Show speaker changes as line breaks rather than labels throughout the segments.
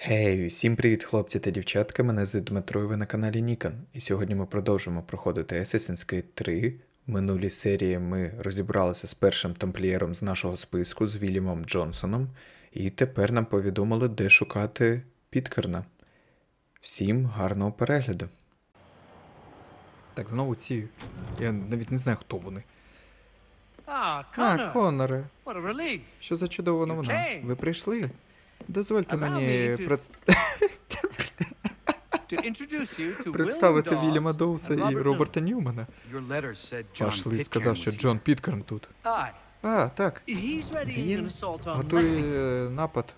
Гей, всім привіт, хлопці та дівчатка. Мене звуть Дмитро, і ви на каналі Нікон. І сьогодні ми продовжимо проходити Assassin's Creed 3. В минулій серії ми розібралися з першим тамплієром з нашого списку, з Вільямом Джонсоном, і тепер нам повідомили, де шукати Підкерна. Всім гарного перегляду. Так, знову ці. Я навіть не знаю, хто вони. А. Коноре,
a relief.
що за чудова новина. Ви прийшли? Дозвольте мені пред... Представити Вільяма Доуса і Роберта Ньюмана. Ваш лист сказав, що Джон
here.
Підкерн тут. А, так. Він готує напад,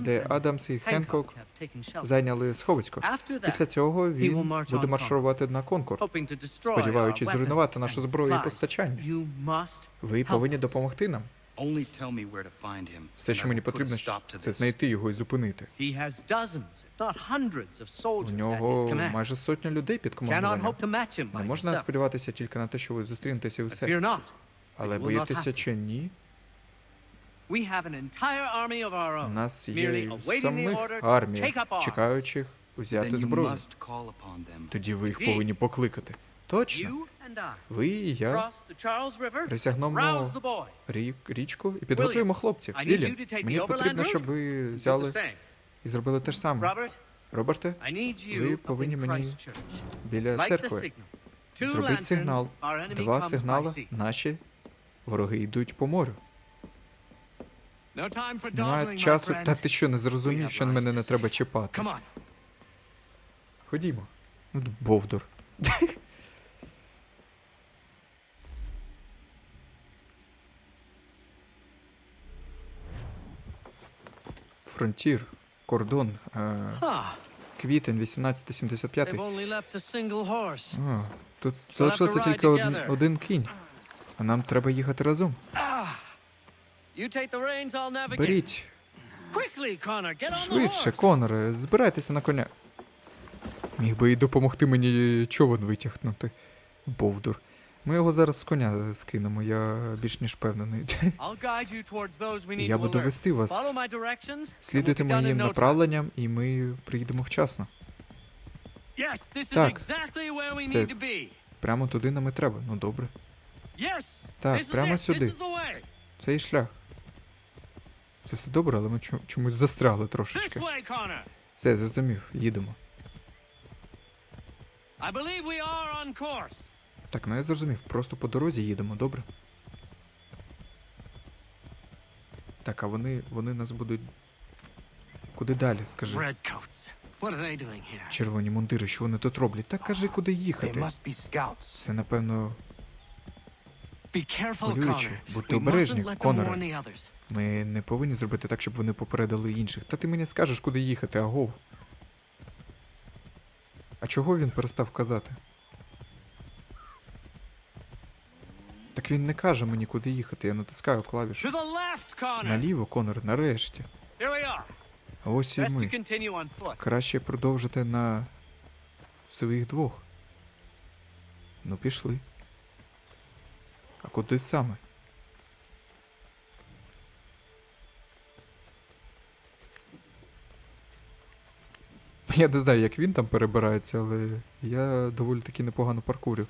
де Адамс і Хенкок зайняли сховисько. Після цього він буде
on
маршувати на Конкорд, сподіваючись зруйнувати нашу зброю і постачання. Ви повинні допомогти нам.
Only tell me where to find him.
Все, що мені
will put a
потрібно,
stop to
це
this.
знайти його і зупинити.
He has dozens, if not hundreds of
У нього майже сотня людей під
Cannot
командуванням.
hope to match him
Не можна сподіватися тільки на те, що ви зустрінетеся і
But
все.
fear not.
Але
will not
боїтеся чи ні?
We have an entire army of our
У
own.
нас є
merely
і
awaiting the
самих
order to
армія,
take up arms.
чекаючих
you
зброю.
must call upon them.
Тоді ви їх повинні покликати. Точно. Ви і я Присягнемо рік, річку і підготуємо хлопців.
Take
мені потрібно, щоб ви взяли і зробили те ж саме. Роберте, Ви повинні мені біля церкви. Зробіть сигнал. Два сигнали. Наші вороги йдуть по морю. Немає часу. Та ти що, не зрозумів, що мене не треба чіпати. Ходімо. От Бовдур. Фронтір, кордон, е, квітень 1875.
they've only left a single horse.
А, тут залишився тільки один, один кінь. А нам треба їхати разом.
Ah.
Беріть швидше. Коноре, збирайтеся на коня. Міг би і допомогти мені човен витягнути. Бовдур. Ми його зараз з коня скинемо, я більш ніж впевнений. Я буду вести вас. Слідуйте моїм направленням, і ми приїдемо вчасно. Так. Це-. Прямо туди нам і треба. Ну добре. Так, прямо сюди.
Way.
Цей шлях. Це все добре, але ми чомусь застрягли трошечки. Все, зрозумів, їдемо.
I believe we are on course.
Так, ну я зрозумів, просто по дорозі їдемо, добре? Так, а вони, вони нас будуть. Куди далі, скажи? Червоні мундири, що вони тут роблять? Так кажи, куди їхати. Це, напевно.
Connor.
Будьте обережні, Коноре. ми не повинні зробити так, щоб вони попередили інших. Та ти мені скажеш, куди їхати, агов. А чого він перестав казати? Так він не каже мені, куди їхати, я натискаю клавішу. Наліво, Конор, нарешті. Ось і ми. Краще продовжити на своїх двох. Ну, пішли. А куди саме? Я не знаю, як він там перебирається, але я доволі таки непогано паркурю.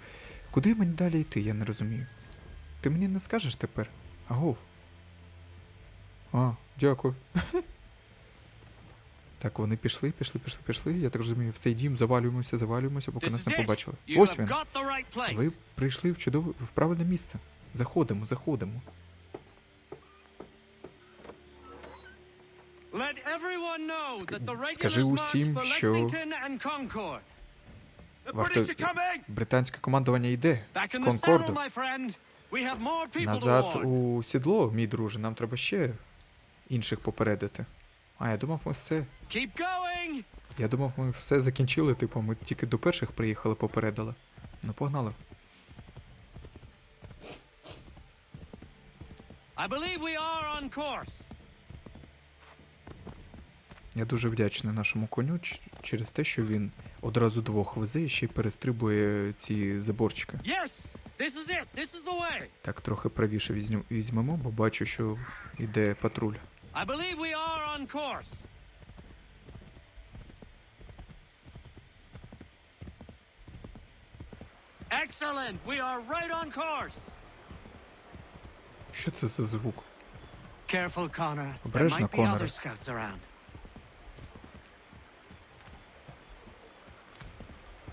Куди мені далі йти, я не розумію. Ти мені не скажеш тепер? Агов. А, дякую. Так, вони пішли, пішли, пішли, пішли. Я так розумію, в цей дім завалюємося, завалюємося, поки нас не побачили. Ось він. Ви прийшли в чудове в правильне місце. Заходимо, заходимо. Скажи усім, що-. Варто... Британське командування йде з Конкорду. Назад у сідло, мій друже, нам треба ще інших попередити. А, я думав, ми все. Я думав, ми все закінчили, типу, ми тільки до перших приїхали, попередили. Ну, погнали.
I believe we are on course.
Я дуже вдячний нашому коню через те, що він одразу двох везе і ще й перестрибує ці заборчики.
Yes, This is it. This is the way.
Так, трохи правіше візьм- візьмемо, бо бачу, що йде патруль.
I believe we are on course. Excellent. We are right on course.
Що це за звук?
Careful, Connor. There
Обережно,
might be
Конор.
other scouts around.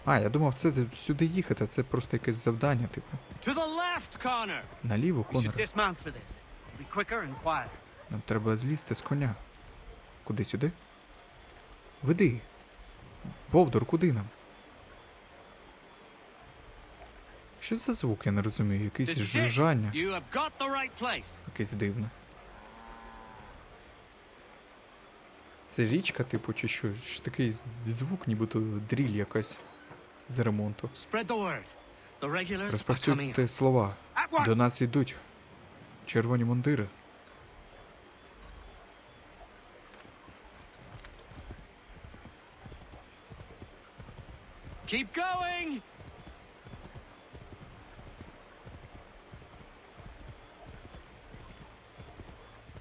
А, я думав, це сюди їхати, а це просто якесь завдання, типу. Наліво, Конор. Нам треба злізти з коня. Куди сюди? Веди. Бовдор, куди нам? Що це за звук, я не розумію. Якесь жужжання. Якесь дивне. Це річка, типу, чи що? Такий звук, нібито дріль якась з ремонту. Розповсюдьте слова. До нас йдуть. Червоні мундири.
Keep going.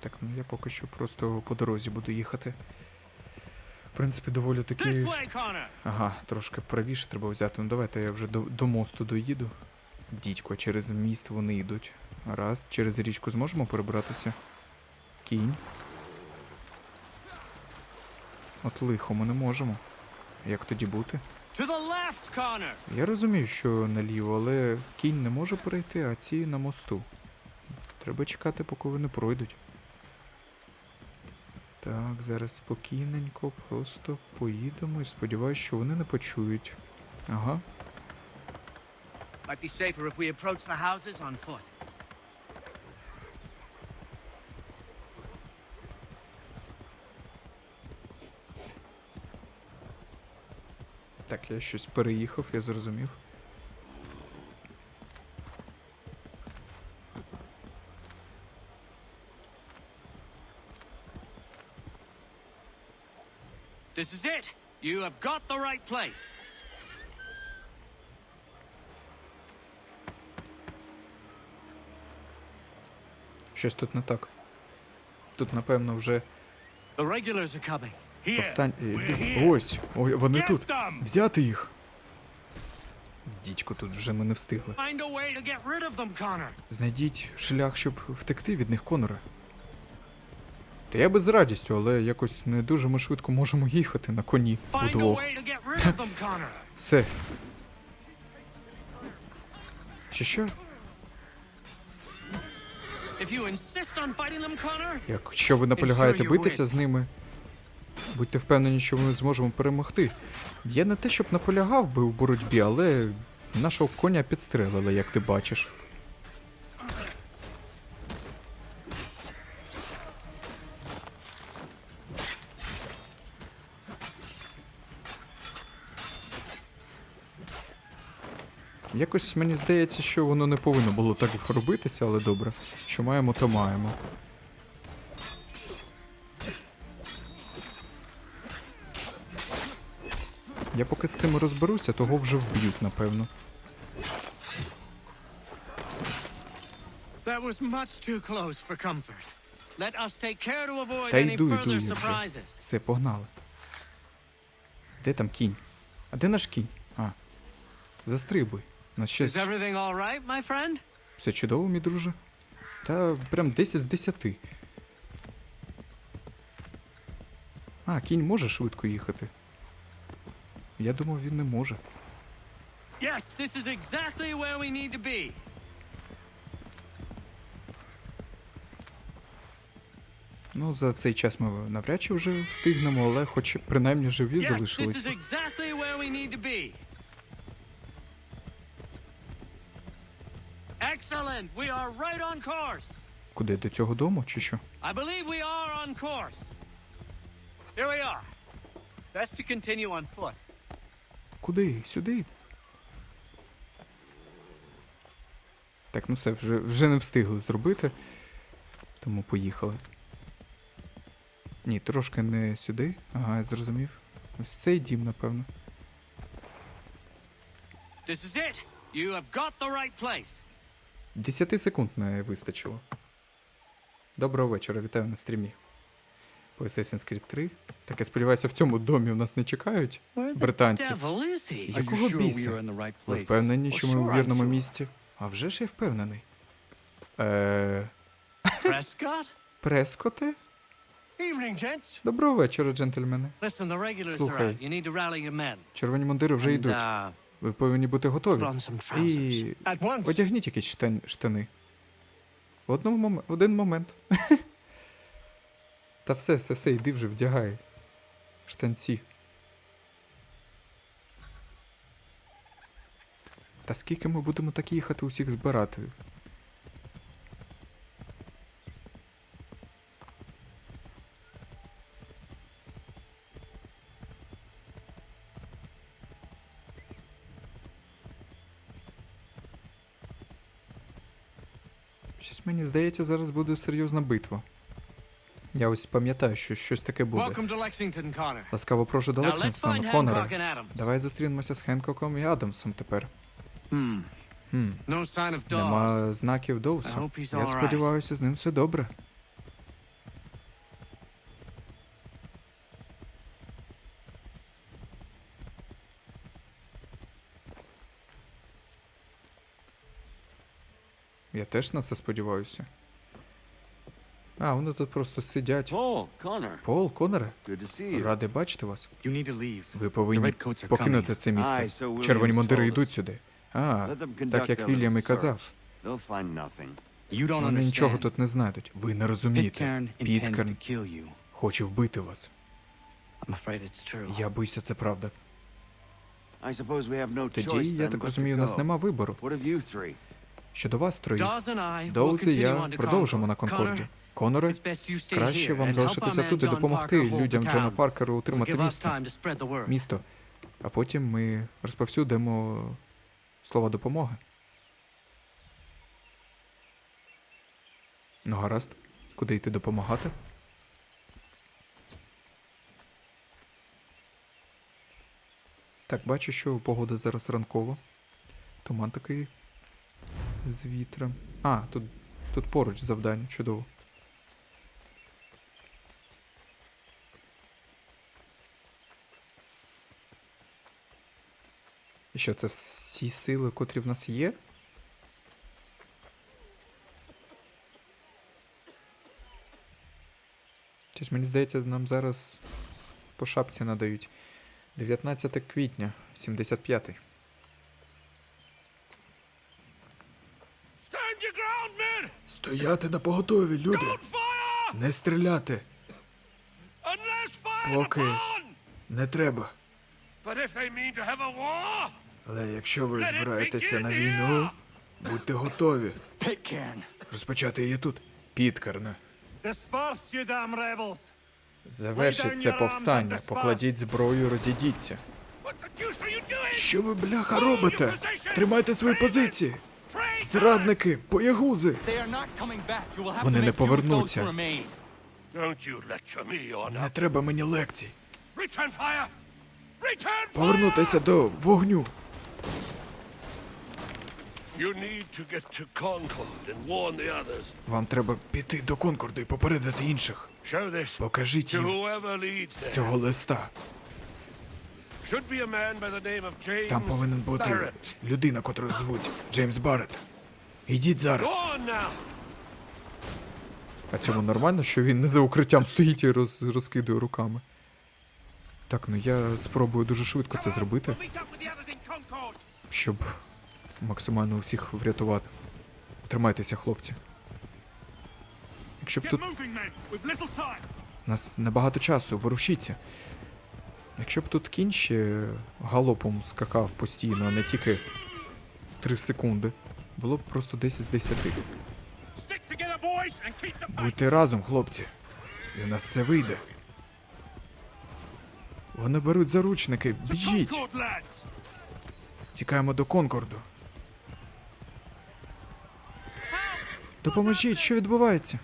Так, ну я поки що просто по дорозі буду їхати. В принципі, доволі
This
таки.
way, Connor.
Ага, трошки правіше треба взяти. Ну давайте я вже до, до мосту доїду. Дідько, через міст вони йдуть. Раз, через річку зможемо перебратися. Кінь. От лихо ми не можемо. Як тоді бути?
Left,
Я розумію, що наліво, але кінь не може перейти, а ці на мосту. Треба чекати, поки вони пройдуть. Так, зараз спокійненько, просто поїдемо і сподіваюся, що вони не почують. Ага.
Might be safer if we approach the houses on foot.
Так, я щось переїхав, я зрозумів.
This is it. You have got the right place.
Щось тут не так. Тут, напевно, вже
The regulars are coming. Here.
повстань. е. Ось! Ой, вони тут! Взяти їх! Дідько, тут вже ми не встигли. Знайдіть шлях, щоб втекти від них, Конора. Та я би з радістю, але якось не дуже ми швидко можемо їхати на коні удвох. Все. Чи що? Якщо ви наполягаєте битися з ними, будьте впевнені, що ми зможемо перемогти. Я не те, щоб наполягав би у боротьбі, але нашого коня підстрелили, як ти бачиш. Якось мені здається, що воно не повинно було так робитися, але добре. Що маємо, то маємо. Я поки з цим розберуся, того вже вб'ють, напевно.
that was much too close for comfort. Let us take care to avoid
Та
any
йду, йду
further
я вже.
surprises.
Все, погнали. Де там кінь? А де наш кінь? А. Застрибуй. Нас ще
Is everything all right, my friend?
все чудово, мій друже. Та прям 10 з 10. А, кінь може швидко їхати. Я думав, він не може.
Yes, this is exactly where we need to be.
Ну, за цей час ми навряд чи вже встигнемо, але хоч принаймні живі
Yes, this is exactly where we need to be. Excellent. We are right on course.
Куди до цього дому, чи що?
I believe we are on course. Here we are. Best to continue on foot.
Куди? Сюди? Так, ну все, вже, вже не встигли зробити. Тому поїхали. Ні, трошки не сюди. Ага, я зрозумів. Ось цей дім, напевно.
This is it. You have got the right place.
Десяти секунд не вистачило. Доброго вечора, вітаю на стрімі. по Assassin's Creed 3. Так я сподіваюся, в цьому домі у нас не чекають британців. Якого біса? Ви впевнені, що ми у вірному місці? А вже ж я впевнений. Е... Прескоте? Доброго вечора, джентльмени. Слухай. Червоні мундири вже йдуть. Ви повинні бути готові. І. Одягніть якісь штан... штани. В одному мом... один момент. Та все, все, все, йди вже вдягай. Штанці. Та скільки ми будемо так їхати усіх збирати? Щось мені здається, зараз буде серйозна битва. Я ось пам'ятаю, що щось таке буде. Ласкаво прошу до
Now
Лексингтона, Конора. Давай зустрінемося з Хенкоком і Адамсом тепер. Хм, нема знаків Доуса. Я сподіваюся, з ним все добре. Теж на це сподіваюся. А, вони тут просто сидять. Пол,
to see you.
радий бачити вас. Ви повинні покинути це
Williams
Червоні мундири йдуть сюди. А, так як Вільям і казав. Вони нічого тут не знайдуть. Ви не розумієте. Піткерн хоче вбити вас. Я боюся, це правда. Тоді, я так розумію, у нас нема вибору. Щодо вас троїх,
Dawes and I will
Доуз і я продовжимо на Конкорді. Коноре, краще вам залишитися тут і допомогти людям Джона. Паркеру утримати місце, місто, а потім ми розповсюдимо слова допомоги. Ну, гаразд. Куди йти допомагати? Так, бачу, що погода зараз ранкова. Туман такий з вітром. А, тут, тут поруч завдання, чудово. І що, це всі сили, котрі в нас є? Щось мені здається, нам зараз по шапці надають. 19 квітня, 75-й. Стояти на поготові, люди! Не стріляти! Поки не треба. Але якщо ви збираєтеся на війну, будьте готові. Розпочати її тут. Підкарне. Завершіть це повстання, покладіть зброю, розійдіться. Що ви, бляха, робите? Тримайте свої позиції! Зрадники, боягузи! Вони не повернуться. Не треба мені лекцій. Повернутися до вогню. Вам треба піти до Конкорду і попередити інших. Покажіть їм з цього листа. Там повинен бути людина, котру звуть Джеймс Барретт. Ідіть зараз. А цьому нормально, що він не за укриттям стоїть і роз, розкидує руками. Так, ну я спробую дуже швидко це зробити, щоб максимально усіх врятувати. Тримайтеся, хлопці. Якщо б тут! У нас небагато часу, ворушіться. Якщо б тут кінь ще галопом скакав постійно, а не тільки 3 секунди, було б просто 10 з 10.
Stick together, boys, and keep the back!
Будьте разом, хлопці. І у нас все вийде. Вони беруть заручники. Біжіть! Тікаємо до Конкорду. Допоможіть, що відбувається?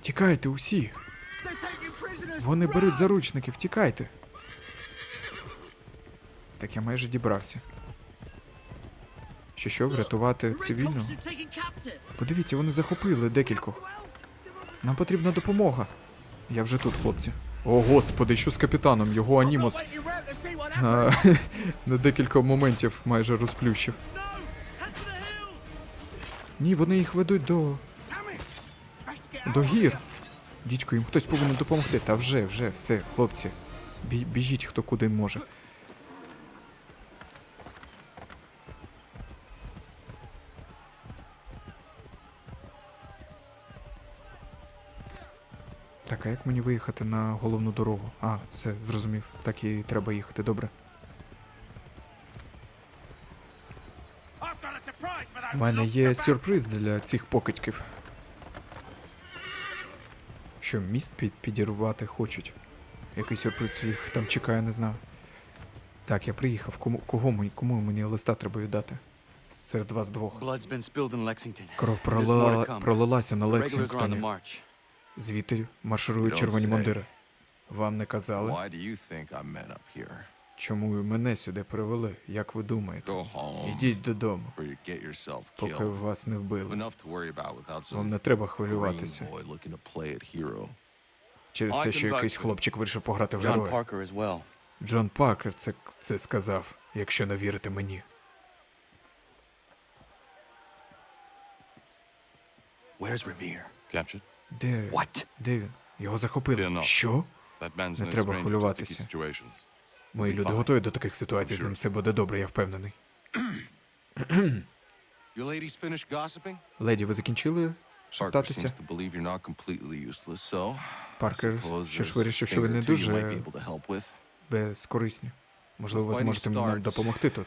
Тікайте усі. Вони беруть заручників, тікайте. Так я майже дібрався. Що що, врятувати цивільного? Подивіться, вони захопили декількох. Нам потрібна допомога. Я вже тут, хлопці. О, господи, що з капітаном? Його
happened.
на, на декілька моментів майже розплющив. Ні, вони їх ведуть до, до гір. Дідько, їм хтось повинен допомогти. Та вже, вже, все, хлопці. Бі- біжіть хто куди може. Так, а як мені виїхати на головну дорогу? А, все, зрозумів. Так і треба їхати, добре. У мене є сюрприз для цих покидьків. Що, міст під підірвати хочуть? Який сюрприз їх там чекає, не знаю. Так, я приїхав. Кому, кого мені, кому мені листа треба віддати? Серед вас двох. Кров пролила, пролилася на Лексінгтоні. Звідти марширують червоні
say.
мундири. Вам не казали? Чому ви мене сюди привели? Як ви думаєте? Ідіть додому, поки вас не вбили. Вам не треба хвилюватися через те, що якийсь хлопчик вирішив пограти в героя. Джон Паркер це, це сказав, якщо не вірите мені.
Where's Revere?
Captured?
Де?
What?
Де він? Його захопили. Що? Не треба хвилюватися. Мої люди готові до таких ситуацій, з ним все буде добре, я впевнений. Леді, ви закінчили шептатися? Паркер, що ж вирішив, що ви не дуже безкорисні. Можливо, ви зможете нам допомогти тут.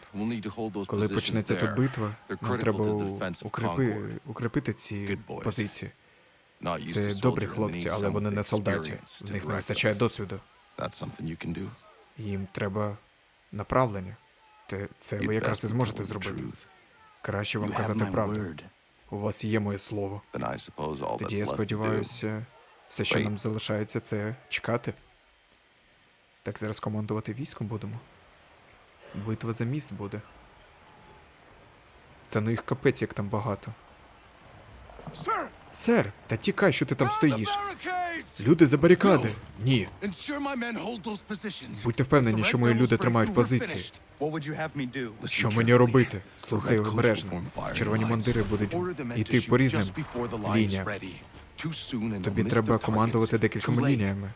Коли почнеться тут битва, нам треба укріпи, укріпити ці позиції. Це добрі хлопці, але вони не солдаті. В них не вистачає досвіду. Їм треба направлення. Те- Це ви якраз і зможете зробити. Краще вам казати правду. У вас є моє слово. Тоді я сподіваюся, все, що нам залишається, це чекати. Так зараз командувати військом будемо. Битва за міст буде. Та ну їх капець, як там багато.
Sir!
Сер, та тікай, що ти там стоїш. Люди за барикади. Ні. Будьте впевнені, що мої люди тримають позиції. Що мені робити? Слухай обережно. Червоні
lines.
мундири будуть йти по різним лініям. Тобі треба командувати декількома лініями.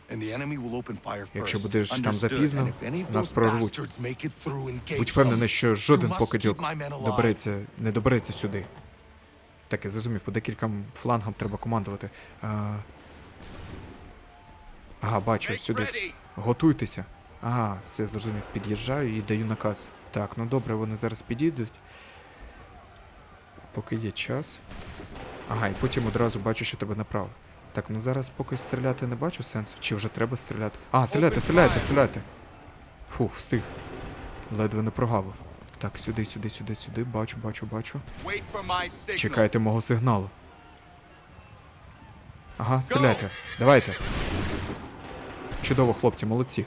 Якщо будеш там запізно, нас прорвуть. Будь впевнений, що жоден покидьок добереться, не добереться сюди. Так, я зрозумів, по декільком флангам треба командувати. А... Ага, бачу, сюди. Готуйтеся. Ага, все зрозумів. Під'їжджаю і даю наказ. Так, ну добре, вони зараз підійдуть. Поки є час. Ага, і потім одразу бачу, що тебе направо. Так, ну зараз поки стріляти не бачу сенсу. Чи вже треба стріляти? А, стріляйте, стріляйте, стріляйте. Фух, встиг. Ледве не прогавив. Так, сюди, сюди, сюди, сюди. Бачу, бачу, бачу. Чекайте мого сигналу. Ага, стріляйте. Давайте. Чудово, хлопці, молодці.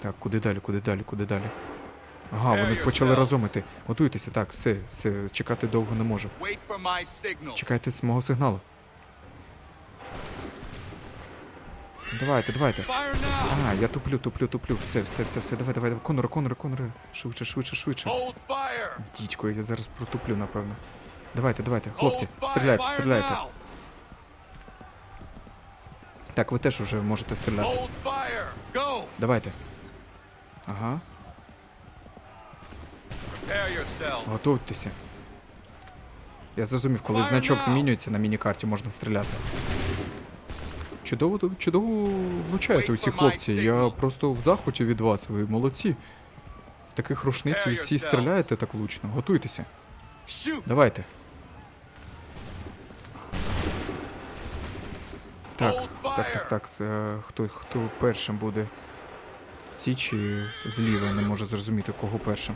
Так, куди далі, куди далі, куди далі? Ага, вони почали разом іти. Готуйтеся, так, все, все, чекати довго не можу. Чекайте з мого сигналу. Давайте, давайте. Ага, я туплю, туплю, туплю. Все, все, все, все. Давай, давай, давай. Конора, Конора, Конора. Швидше, швидше, швидше. Дідько, я зараз протуплю, напевно. Давайте, давайте, хлопці, стріляйте, стріляйте. Так, ви теж вже можете стріляти. Давайте. Ага, готуйтеся. Я зрозумів, коли значок змінюється на міні-карті, можна стріляти. Чудово, чудово влучаєте усі хлопці. Я просто в захваті від вас, ви молодці. З таких рушниць всі стріляєте так влучно. Готуйтеся. Давайте. Так, так, так, так. Е, Хто, хто першим буде? Ці чи зліва, не можу зрозуміти, кого першим.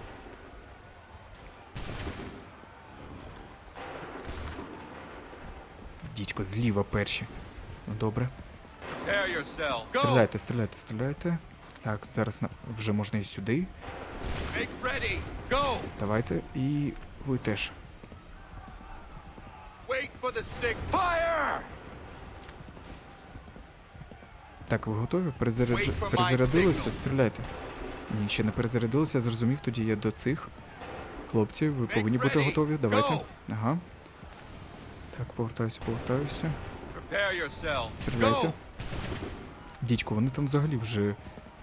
Дідько, зліва перші. Ну добре. Стріляйте, стріляйте, стріляйте. Так, зараз на... вже можна і сюди. Давайте. І ви теж. Так, ви готові?
My
Перезарядилися? Стріляйте. Ні, ще не перезарядилися, зрозумів, тоді є до цих. Хлопці, ви повинні бути готові. Давайте. Ага. Так, повертаюся, повертаюся. Стріляйте. Дідько, вони там взагалі вже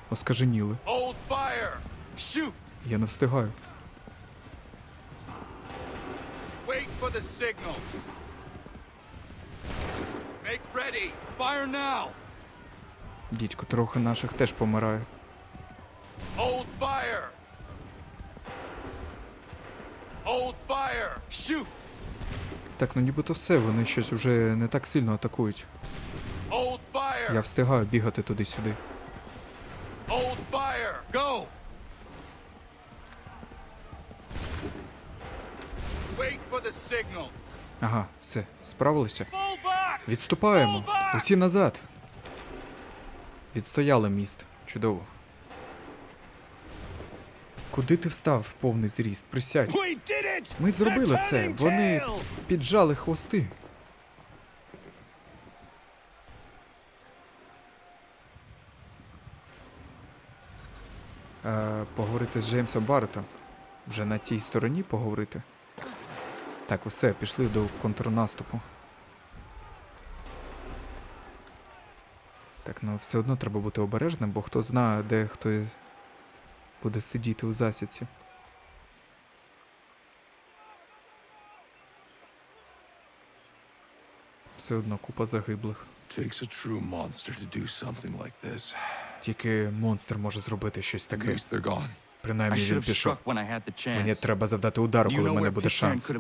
оскаженіли. Я не встигаю.
Wait for the signal. Make ready. Fire now.
Дідько, трохи наших теж помирає.
Hold fire. Hold fire. Shoot.
Так, ну нібито все, вони щось вже не так сильно атакують. Я встигаю бігати туди-сюди. Ага, все, справилися. Відступаємо! Усі назад! Відстояли міст. Чудово. Куди ти встав в повний зріст? Присядь. Ми зробили це. Вони піджали хвости. Е, поговорити з Джеймсом Барретом. Вже на тій стороні поговорити. Так, усе, пішли до контрнаступу. Так, ну все одно треба бути обережним, бо хто знає, де хто буде сидіти у засідці. Все одно купа загиблих.
Takes a true monster to do something like this.
Тільки монстр може зробити щось таке. Принаймні він пішов. Мені треба завдати удар, коли в мене буде шанс.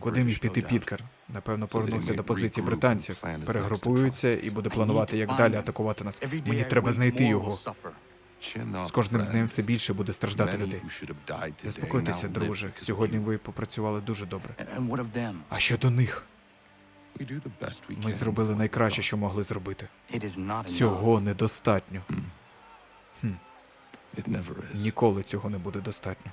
Куди міг піти
no
Напевно, повернувся до позиції британців. Перегрупується і буде планувати, як далі атакувати нас. Мені треба знайти його. З кожним днем все більше буде страждати людей. Заспокойтеся, друже. Сьогодні ви попрацювали дуже добре. А щодо них, ми зробили найкраще, що могли зробити. Цього недостатньо.
is.
Ніколи цього не буде достатньо.